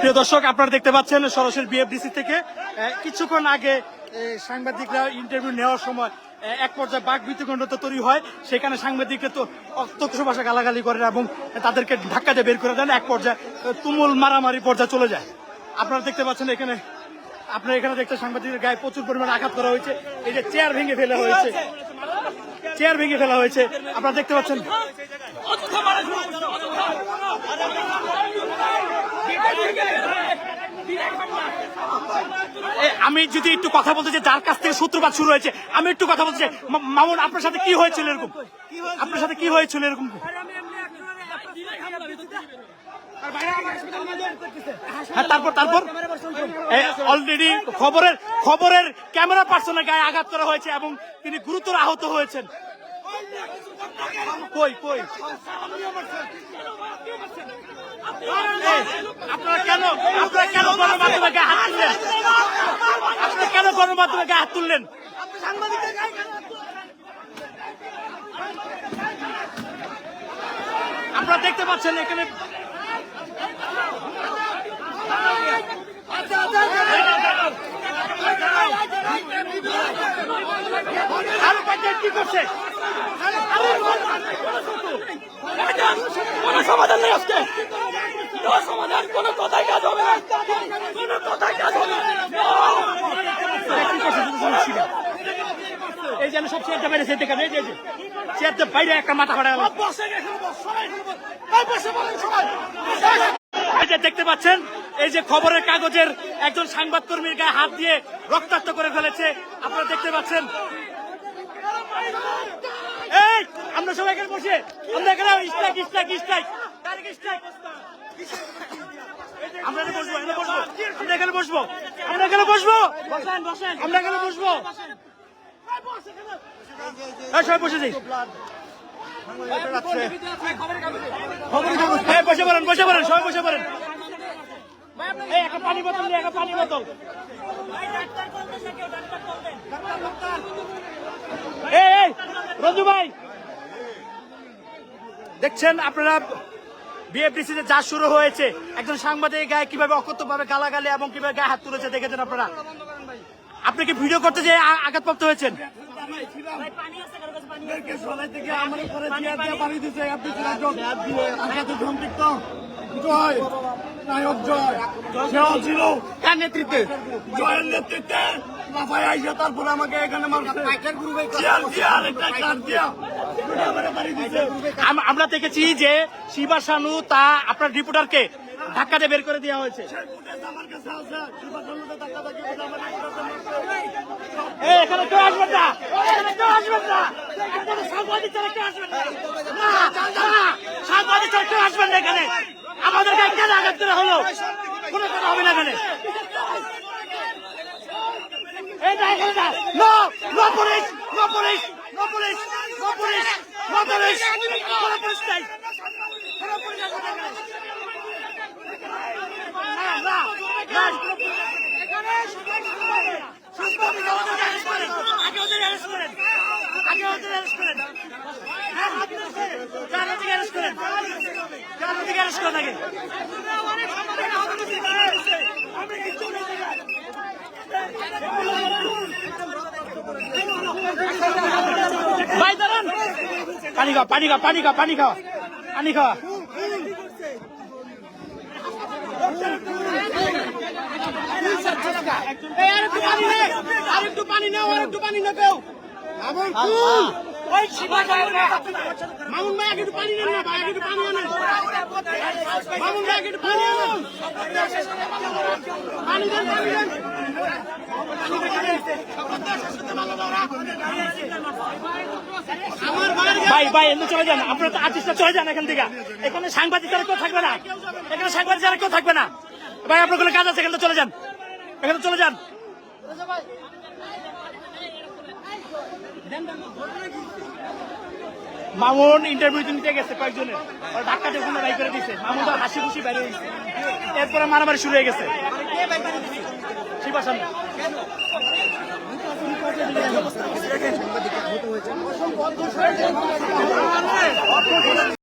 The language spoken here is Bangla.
প্রিয় দর্শক, আপনারা দেখতে পাচ্ছেন সরাসরি বিএফডিসি থেকে কিছুক্ষণ আগে সাংবাদিকরা ইন্টারভিউ নেওয়ার সময় এক পর্যায়ে বাঘ বিতকণ্ডতা তৈরি হয়, সেখানে সাংবাদিকরা তো অত্যক্ষ ভাষা গালাগালি করেন এবং তাদেরকে ধাক্কা দিয়ে বের করে দেন, এক পর্যায়ে তুমুল মারামারি পর্যায়ে চলে যায়। আপনারা দেখতে পাচ্ছেন এখানে, আপনারা এখানে দেখতে সাংবাদিকের গায়ে প্রচুর পরিমাণে আঘাত করা হয়েছে, এই যে চেয়ার ভেঙে ফেলা হয়েছে, চেয়ার ভেঙে ফেলা হয়েছে, আপনারা দেখতে পাচ্ছেন। আমি যদি একটু কথা বলতে চাই যার কাছ থেকে সূত্রপাত শুরু হয়েছে আমি একটু কথা বলতে চাই। মামুন আপনার সাথে কি হয়েছিল এরকম? আপনার সাথে কি হয়েছিল এরকম? হ্যাঁ তারপর তারপর? অলরেডি খবরের খবরের ক্যামেরা পার্সনের গায়ে আঘাত করা হয়েছে এবং তিনি গুরুতর আহত হয়েছেন। কই কই? আপনারা কেন আপনারা কেন গণমাধ্যমে হাত গণমাধ্যমে গায়ে হাত তুললেন। আপনারা দেখতে পাচ্ছেন এখানে আরও কয়েকজন কি করছে? কোনো সমাধান নেই আজকে। কোনো সমাধান কোনো কথাই কাজ হবে না। কোনো কথাই কাজ হবে না কি করছে দুটো জিনিস ছিল। এই যে সব চেয়ারটা বাইরে সেটা কেন এই যে চেয়ারটা বাইরে একটা মাথা ফাটা গেল। এই যে দেখতে পাচ্ছেন এই যে খবরের কাগজের একজন সংবাদকর্মীর গায়ে হাত দিয়ে রক্তাক্ত করে ফেলেছে। আপনারা দেখতে পাচ্ছেন। এই আমরা সবাই এখানে বসে আমরা এখানে স্ট্রাইক স্ট্রাইক স্ট্রাইক আমরা এখানে বসবো এখানে বসবো আমরা এখানে বসবো আমরা এখানে বসবো। আমরা এখানে বসবো। সবাই বসে যাই। বসে পড়েন বসে পড়েন, সবাই বসে পড়েন। পানি বোতল পানি বোতল। রঞ্জু ভাই। দেখছেন আপনারা বিএফডিসি তে যা শুরু হয়েছে, একজন সাংবাদিক গায়ে কীভাবে অকথ্য ভাবে গালাগালি এবং কীভাবে গায়ে হাত তুলেছে দেখেছেন আপনারা? আপনি কি ভিডিও করতে যে আঘাতপ্রাপ্ত হয়েছেন? নেতৃত্বে? জয়ের নেতৃত্বে? লাফায় আইসে তারপরে আমাকে এখানে আমরা দেখেছি যে শিবা শানু তা আপনার রিপোর্টারকে ধাক্কা দিয়ে বের করে দেওয়া হয়েছে। এখানে কেউ আসবেন না। এখানে কেউ আসবেন না। এখানে সাংবাদিক ছাড়া কেউ আসবেন না। না, না, সাংবাদিক ছাড়া কেউ আসবেন না এখানে। আমাদের গায়ে কেন আঘাত করা হলো? কোনো কথা হবে না এখানে। পানি খাওয়া পানি খাওয়া পানি খাওয়া পানি খাওয়া আরেকটু পানি নেও আরেকটু পানি নেও আরেকটু পানি নে কেউ মামুন ভাই একটু পানি নেন না ভাই একটু পানি আনেন। মামুন ভাই একটু পানি আনেন। পানি দেন পানি দেন। ভাই ভাই, এমনি চলে যান। তো আর্টিস্টরা চলে যান এখান থেকে। এখানে সাংবাদিক যারা কেউ থাকবে না। এখানে সাংবাদিক যারা কেউ থাকবে না। ভাই, আপনার কাজ আছে? এখানে চলে যান। এখানে চলে যান। মামুন ইন্টারভিউ নিতে গেছে কয়েকজনের ধাক্কা দিয়ে বাই করে দিছে। মামুন তো হাসি খুশি বাইরে হয়েছে এরপরে মারামারি শুরু হয়ে গেছে। শিবাসান অসংখ্য